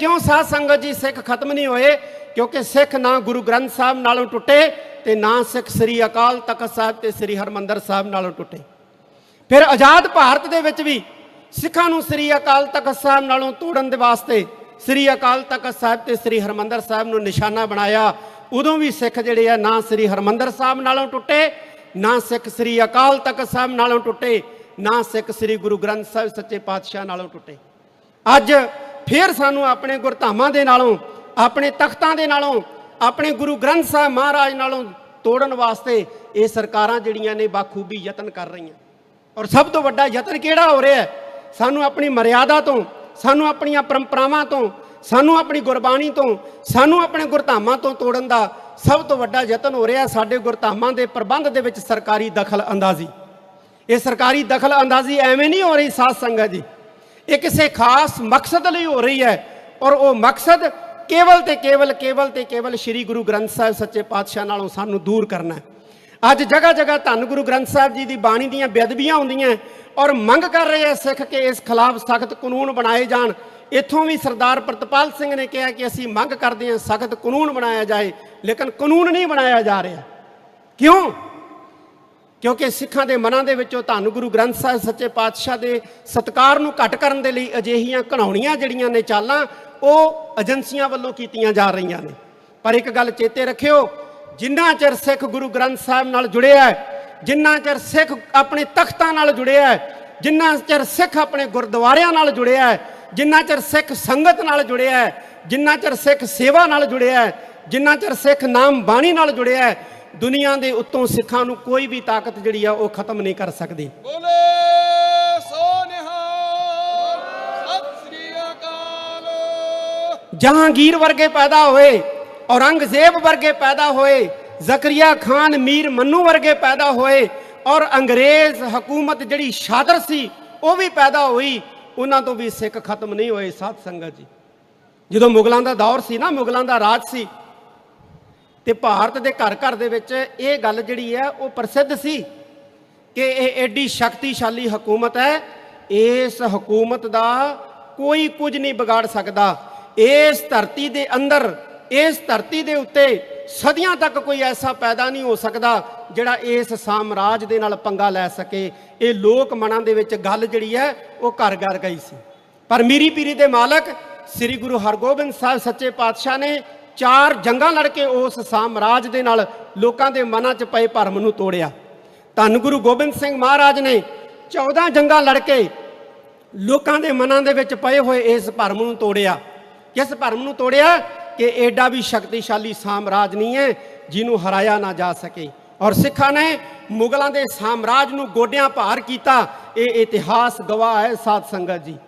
ਕਿਉਂ ਸਾਧ ਸੰਗਤ ਜੀ ਸਿੱਖ ਖਤਮ ਨਹੀਂ ਹੋਏ? ਕਿਉਂਕਿ ਸਿੱਖ ਨਾ ਗੁਰੂ ਗ੍ਰੰਥ ਸਾਹਿਬ ਨਾਲੋਂ ਟੁੱਟੇ ਤੇ ਨਾ ਸਿੱਖ ਸ੍ਰੀ ਅਕਾਲ ਤਖਤ ਸਾਹਿਬ ਤੇ ਸ੍ਰੀ ਹਰਮੰਦਰ ਸਾਹਿਬ ਨਾਲੋਂ ਟੁੱਟੇ। ਫਿਰ ਆਜ਼ਾਦ ਭਾਰਤ ਦੇ ਵਿੱਚ ਵੀ ਸਿੱਖਾਂ ਨੂੰ ਸ੍ਰੀ ਅਕਾਲ ਤਖਤ ਸਾਹਿਬ ਨਾਲੋਂ ਤੋੜਨ ਦੇ ਵਾਸਤੇ ਸ੍ਰੀ ਅਕਾਲ ਤਖਤ ਸਾਹਿਬ ਤੇ ਸ੍ਰੀ ਹਰਮੰਦਰ ਸਾਹਿਬ ਨੂੰ ਨਿਸ਼ਾਨਾ ਬਣਾਇਆ, ਉਦੋਂ ਵੀ ਸਿੱਖ ਜਿਹੜੇ ਆ ਨਾ ਸ੍ਰੀ ਹਰਮੰਦਰ ਸਾਹਿਬ ਨਾਲੋਂ ਟੁੱਟੇ, ਨਾ ਸਿੱਖ ਸ੍ਰੀ ਅਕਾਲ ਤਖਤ ਸਾਹਿਬ ਨਾਲੋਂ ਟੁੱਟੇ, ਨਾ ਸਿੱਖ ਸ੍ਰੀ ਗੁਰੂ ਗ੍ਰੰਥ ਸਾਹਿਬ ਸੱਚੇ ਪਾਤਸ਼ਾਹ ਨਾਲੋਂ ਟੁੱਟੇ। ਅੱਜ ਫਿਰ ਸਾਨੂੰ ਆਪਣੇ ਗੁਰਧਾਮਾਂ ਦੇ ਨਾਲੋਂ, ਆਪਣੇ ਤਖਤਾਂ ਦੇ ਨਾਲੋਂ, ਆਪਣੇ ਗੁਰੂ ਗ੍ਰੰਥ ਸਾਹਿਬ ਮਹਾਰਾਜ ਨਾਲੋਂ ਤੋੜਨ ਵਾਸਤੇ ਇਹ ਸਰਕਾਰਾਂ ਜਿਹੜੀਆਂ ਨੇ ਬਾਖੂਬੀ ਯਤਨ ਕਰ ਰਹੀਆਂ। ਔਰ ਸਭ ਤੋਂ ਵੱਡਾ ਯਤਨ ਕਿਹੜਾ ਹੋ ਰਿਹਾ ਹੈ? ਸਾਨੂੰ ਆਪਣੀ ਮਰਿਆਦਾ ਤੋਂ, ਸਾਨੂੰ ਆਪਣੀਆਂ ਪਰੰਪਰਾਵਾਂ ਤੋਂ, ਸਾਨੂੰ ਆਪਣੀ ਗੁਰਬਾਣੀ ਤੋਂ, ਸਾਨੂੰ ਆਪਣੇ ਗੁਰਧਾਮਾਂ ਤੋਂ ਤੋੜਨ ਦਾ ਸਭ ਤੋਂ ਵੱਡਾ ਯਤਨ ਹੋ ਰਿਹਾ ਸਾਡੇ ਗੁਰਧਾਮਾਂ ਦੇ ਪ੍ਰਬੰਧ ਦੇ ਵਿੱਚ ਸਰਕਾਰੀ ਦਖਲ ਅੰਦਾਜ਼ੀ। ਇਹ ਸਰਕਾਰੀ ਦਖਲ ਅੰਦਾਜ਼ੀ ਐਵੇਂ ਨਹੀਂ ਹੋ ਰਹੀ ਸਾਧ ਸੰਗਤ ਜੀ। ਇਹ ਕਿਸੇ ਖਾਸ ਮਕਸਦ ਲਈ ਹੋ ਰਹੀ ਹੈ। ਔਰ ਉਹ ਮਕਸਦ ਕੇਵਲ ਤੇ ਕੇਵਲ ਕੇਵਲ ਤੇ ਕੇਵਲ ਸ੍ਰੀ ਗੁਰੂ ਗ੍ਰੰਥ ਸਾਹਿਬ ਸੱਚੇ ਪਾਤਸ਼ਾਹ ਨਾਲੋਂ ਸਾਨੂੰ ਦੂਰ ਕਰਨਾ ਅੱਜ ਜਗ੍ਹਾ ਜਗ੍ਹਾ ਧੰਨ ਗੁਰੂ ਗ੍ਰੰਥ ਸਾਹਿਬ ਜੀ ਦੀ ਬਾਣੀ ਦੀਆਂ ਬੇਅਦਬੀਆਂ ਹੁੰਦੀਆਂ ਔਰ ਮੰਗ ਕਰ ਰਹੇ ਆ ਸਿੱਖ ਕਿ ਇਸ ਖਿਲਾਫ ਸਖਤ ਕਾਨੂੰਨ ਬਣਾਏ ਜਾਣ। ਇੱਥੋਂ ਵੀ ਸਰਦਾਰ ਪ੍ਰਤਪਾਲ ਸਿੰਘ ਨੇ ਕਿਹਾ ਕਿ ਅਸੀਂ ਮੰਗ ਕਰਦੇ ਹਾਂ ਸਖਤ ਕਾਨੂੰਨ ਬਣਾਇਆ ਜਾਏ, ਲੇਕਿਨ ਕਾਨੂੰਨ ਨਹੀਂ ਬਣਾਇਆ ਜਾ ਰਿਹਾ। ਕਿਉਂ? ਕਿਉਂਕਿ ਸਿੱਖਾਂ ਦੇ ਮਨਾਂ ਦੇ ਵਿੱਚੋਂ ਤੁਹਾਨੂੰ ਗੁਰੂ ਗ੍ਰੰਥ ਸਾਹਿਬ ਸੱਚੇ ਪਾਤਸ਼ਾਹ ਦੇ ਸਤਕਾਰ ਨੂੰ ਘਟ ਕਰਨ ਦੇ ਲਈ ਅਜਿਹੀਆਂ ਘਣਾਉਣੀਆਂ ਜਿਹੜੀਆਂ ਨੇ ਚਾਲਾਂ, ਉਹ ਏਜੰਸੀਆਂ ਵੱਲੋਂ ਕੀਤੀਆਂ ਜਾ ਰਹੀਆਂ ਨੇ। ਪਰ ਇੱਕ ਗੱਲ ਚੇਤੇ ਰੱਖਿਓ, ਜਿੰਨਾ ਚਿਰ ਸਿੱਖ ਗੁਰੂ ਗ੍ਰੰਥ ਸਾਹਿਬ ਨਾਲ ਜੁੜਿਆ ਹੈ, ਜਿੰਨਾ ਚਿਰ ਸਿੱਖ ਆਪਣੇ ਤਖਤਾਂ ਨਾਲ ਜੁੜਿਆ ਹੈ, ਜਿੰਨਾ ਚਿਰ ਸਿੱਖ ਆਪਣੇ ਗੁਰਦੁਆਰਿਆਂ ਨਾਲ ਜੁੜਿਆ ਹੈ, ਜਿੰਨਾ ਚਿਰ ਸਿੱਖ ਸੰਗਤ ਨਾਲ ਜੁੜਿਆ ਹੈ, ਜਿੰਨਾ ਚਿਰ ਸਿੱਖ ਸੇਵਾ ਨਾਲ ਜੁੜਿਆ ਹੈ, ਜਿੰਨਾ ਚਿਰ ਸਿੱਖ ਨਾਮ ਬਾਣੀ ਨਾਲ ਜੁੜਿਆ ਹੈ ਦੁਨੀਆ ਦੇ ਉੱਤੋਂ ਸਿੱਖਾਂ ਨੂੰ ਕੋਈ ਵੀ ਤਾਕਤ ਜਿਹੜੀ ਆ ਉਹ ਖਤਮ ਨਹੀਂ ਕਰ ਸਕਦੀ। ਬੋਲੇ ਜਹਾਂਗੀਰ ਵਰਗੇ ਪੈਦਾ ਹੋਏ ਔਰੰਗਜ਼ੇਬ ਵਰਗੇ ਪੈਦਾ ਹੋਏ ਜ਼ਕਰੀਆ ਖਾਨ ਮੀਰ ਮੰਨੂ ਵਰਗੇ ਪੈਦਾ ਹੋਏ ਔਰ ਅੰਗਰੇਜ਼ ਹਕੂਮਤ ਜਿਹੜੀ ਸ਼ਾਦਰ ਸੀ ਉਹ ਵੀ ਪੈਦਾ ਹੋਈ। ਉਹਨਾਂ ਤੋਂ ਵੀ ਸਿੱਖ ਖਤਮ ਨਹੀਂ ਹੋਏ। ਸਾਧ ਸੰਗਤ ਜੀ ਜਦੋਂ ਮੁਗਲਾਂ ਦਾ ਦੌਰ ਸੀ ਨਾ ਮੁਗਲਾਂ ਦਾ ਰਾਜ ਸੀ ਤੇ ਭਾਰਤ ਦੇ ਘਰ ਘਰ ਦੇ ਵਿੱਚ ਇਹ ਗੱਲ ਜਿਹੜੀ ਹੈ ਉਹ ਪ੍ਰਸਿੱਧ ਸੀ ਕਿ ਇਹ ਐਡੀ ਸ਼ਕਤੀਸ਼ਾਲੀ ਹਕੂਮਤ ਹੈ, ਇਸ ਹਕੂਮਤ ਦਾ ਕੋਈ ਕੁਝ ਨਹੀਂ ਵਿਗਾੜ ਸਕਦਾ। ਇਸ ਧਰਤੀ ਦੇ ਅੰਦਰ, ਇਸ ਧਰਤੀ ਦੇ ਉੱਤੇ ਸਦੀਆਂ ਤੱਕ ਕੋਈ ਐਸਾ ਪੈਦਾ ਨਹੀਂ ਹੋ ਸਕਦਾ ਜਿਹੜਾ ਇਸ ਸਾਮਰਾਜ ਦੇ ਨਾਲ ਪੰਗਾ ਲੈ ਸਕੇ। ਇਹ ਲੋਕ ਮਨਾਂ ਦੇ ਵਿੱਚ ਗੱਲ ਜਿਹੜੀ ਹੈ ਉਹ ਘਰ ਘਰ ਗਈ ਸੀ। ਪਰ ਮੀਰੀ ਪੀਰੀ ਦੇ ਮਾਲਕ ਸ੍ਰੀ ਗੁਰੂ ਹਰਗੋਬਿੰਦ ਸਾਹਿਬ ਸੱਚੇ ਪਾਤਸ਼ਾਹ ਨੇ ਚਾਰ ਜੰਗਾਂ ਲੜ ਕੇ ਉਸ ਸਾਮਰਾਜ ਦੇ ਨਾਲ ਲੋਕਾਂ ਦੇ ਮਨਾਂ 'ਚ ਪਏ ਭਰਮ ਨੂੰ ਤੋੜਿਆ। ਧੰਨ ਗੁਰੂ ਗੋਬਿੰਦ ਸਿੰਘ ਮਹਾਰਾਜ ਨੇ 14 ਜੰਗਾਂ ਲੜ ਕੇ ਲੋਕਾਂ ਦੇ ਮਨਾਂ ਦੇ ਵਿੱਚ ਪਏ ਹੋਏ ਇਸ ਭਰਮ ਨੂੰ ਤੋੜਿਆ। ਕਿਸ ਭਰਮ ਨੂੰ ਤੋੜਿਆ? ਕਿ ਐਡਾ ਵੀ ਸ਼ਕਤੀਸ਼ਾਲੀ ਸਾਮਰਾਜ ਨਹੀਂ ਹੈ ਜਿਹਨੂੰ ਹਰਾਇਆ ਨਾ ਜਾ ਸਕੇ। ਔਰ ਸਿੱਖਾਂ ਨੇ ਮੁਗਲਾਂ ਦੇ ਸਾਮਰਾਜ ਨੂੰ ਗੋਡਿਆਂ ਭਾਰ ਕੀਤਾ। ਇਹ ਇਤਿਹਾਸ ਗਵਾਹ ਹੈ ਸਾਧ ਸੰਗਤ ਜੀ।